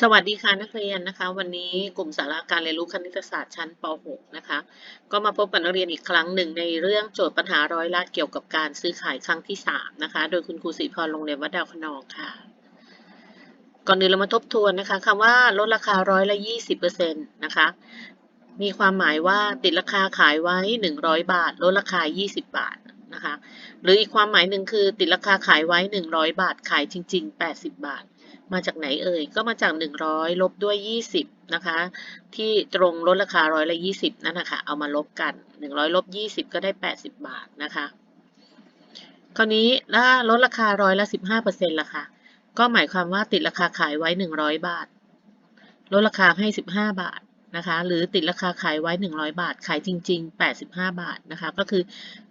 สวัสดีค่ะนักเรียนนะคะ วันนี้กลุ่มสาระการเรียนรู้คณิตศาสตร์ชั้นป .6 นะคะ ก็มาพบกับนักเรียนอีกครั้งหนึ่งในเรื่องโจทย์ปัญหาร้อยละเกี่ยวกับการซื้อขายครั้งที่ 3 นะคะ โดยคุณครูศรีพรโรงเรียนวัดดาวคะนองค่ะ ก่อนอื่นเรามาทบทวนนะคะคำว่าลดราคาร้อยละ20%นะคะ มีความหมายว่าติดราคาขายไว้ 100 บาท ลดราคา 20 บาท นะคะ หรืออีกความหมายหนึ่งคือติดราคาขายไว้ 100 บาท ขายจริง ๆ 80 บาท มาจากไหนเอ่ย ก็มาจาก 100 ลบด้วย 20 นะคะ ที่ตรงลดราคาร้อยละ20 นั่นนะคะ เอามาลบกัน 100 ลบ 20 ก็ได้ 80 บาทนะคะ คราวนี้ถ้าลดราคาร้อยละ 15%ล่ะคะก็หมายความว่าติดราคาขายไว้ 100 บาท ลดราคาให้ 15 บาท นะคะ หรือติดราคาขายไว้ 100 บาท ขายจริง ๆ 85 บาทนะคะ ก็คือ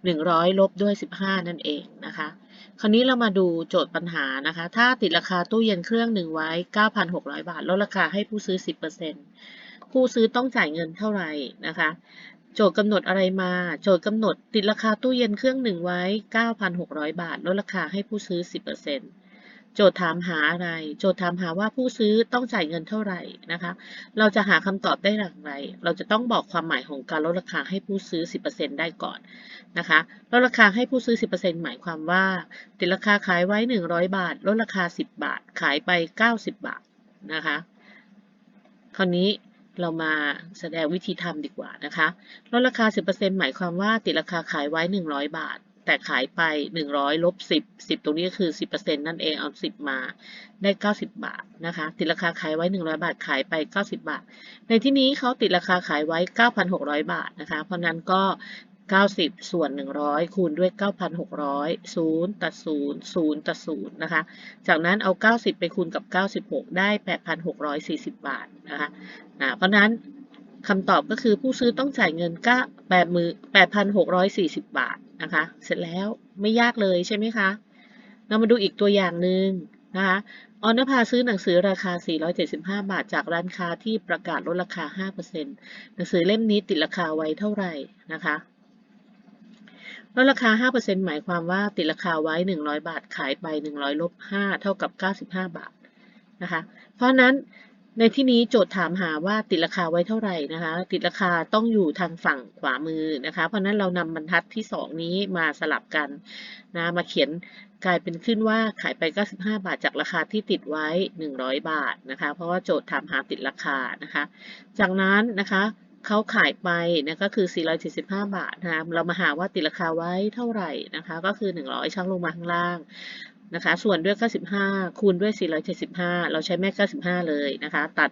100 ลบด้วย 15 นั่นเองนะคะ คราวนี้เรามาดูโจทย์ปัญหานะคะ ถ้าติดราคาตู้เย็นเครื่องหนึ่งไว้ 9,600 บาท ลดราคาให้ผู้ซื้อ 10%ผู้ซื้อต้องจ่ายเงินเท่าไหร่นะคะ โจทย์กำหนดอะไรมา โจทย์กำหนดติดราคาตู้เย็นเครื่องหนึ่งไว้ 9,600 บาท ลดราคาให้ผู้ซื้อ 10% โจทย์ถามหาอะไร โจทย์ถามหาว่าผู้ซื้อต้องจ่ายเงินเท่าไหร่นะคะ เราจะหาคำตอบได้อย่างไร เราจะต้องบอกความหมายของการลดราคาให้ผู้ซื้อ 10%ได้ก่อนนะคะลดราคาให้ผู้ซื้อ 10%หมายความว่า ติดราคาขายไว้ 100 บาท ลดราคา 10 บาท ขายไป 90 บาทนะคะ คราวนี้เรามาแสดงวิธีทำดีกว่านะคะ ลดราคา 10%หมายความว่าติดราคาขายไว้ 100 บาท แต่ขายไป 100ลบ10 10 ตรงนี้ก็คือ 10%นั่นเองเอา 10 มาได้ 90 บาทนะคะติดราคาขายไว้ 100 บาทขายไป 90 บาท ในที่นี้เขาติดราคาขายไว้ 9,600 บาทนะคะ เพราะนั้นก็ 90 ส่วน 100 คูณด้วย 9,600 0 ตัด 0 0 ตัด 0 นะคะ จากนั้นเอา 90 ไปคูณกับ 96 ได้ 8,640 บาทนะคะอ่าเพราะนั้นคำตอบก็คือผู้ซื้อต้องจ่ายเงินก็8,640 บาท นะคะ เสร็จแล้วไม่ยากเลยใช่ไหมคะ เรามาดูอีกตัวอย่างหนึ่งนะคะออนภาซื้อหนังสือราคา 475 บาท จากร้านค้าที่ประกาศลดราคา 5%หนังสือเล่มนี้ติดราคาไว้เท่าไหร่นะคะลดราคา 5%หมายความว่าติดราคาไว้ 100 บาท ขายไป 100 ลบ 5 เท่ากับ 95 บาทนะคะ เพราะนั้น ในที่นี้โจทย์ถามหาว่าติดราคาไว้เท่าไหร่นะคะ ติดราคาต้องอยู่ทางฝั่งขวามือนะคะ เพราะนั้นเรานำบรรทัดที่ 2 นี้มาสลับกันนะมาเขียนกลายเป็นขึ้นว่าขายไป 95 บาทจากราคาที่ติดไว้ 100 บาทนะคะ เพราะว่าโจทย์ถามหาติดราคานะคะ จากนั้นนะคะเขาขายไปนะก็คือ 475 บาทนะคะเรามาหาว่าติดราคาไว้เท่าไหร่นะคะ ก็คือ 100ช่างลงมาข้างล่าง นะคะ ส่วนด้วย 95 คูณด้วย 475 เราใช้แม่ 95 เลยนะคะ ตัด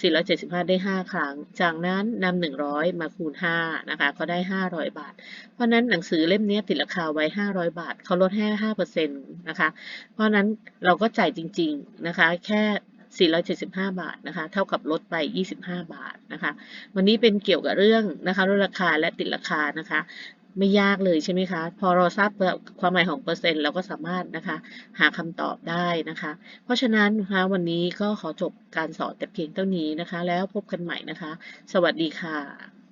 475 ได้ 5 ครั้ง จากนั้นนำ100 มาคูณ 5 นะคะ ก็ได้ 500 บาท เพราะนั้นหนังสือเล่มนี้ติดราคาไว้ 500 บาท เขาลดให้5%นะคะ เพราะนั้นเราก็จ่ายจริง ๆ นะคะ แค่ 475 บาทนะคะ เท่ากับลดไป 25 บาทนะคะ วันนี้เป็นเกี่ยวกับเรื่องนะคะลดราคาและติดราคานะคะ ไม่ยากเลยใช่ไหมคะ พอเราทราบความหมายของเปอร์เซ็นต์เราก็สามารถนะคะ หาคำตอบได้นะคะ เพราะฉะนั้นนะคะวันนี้ก็ขอจบการสอนแต่เพียงเท่านี้นะคะ แล้วพบกันใหม่นะคะ สวัสดีค่ะ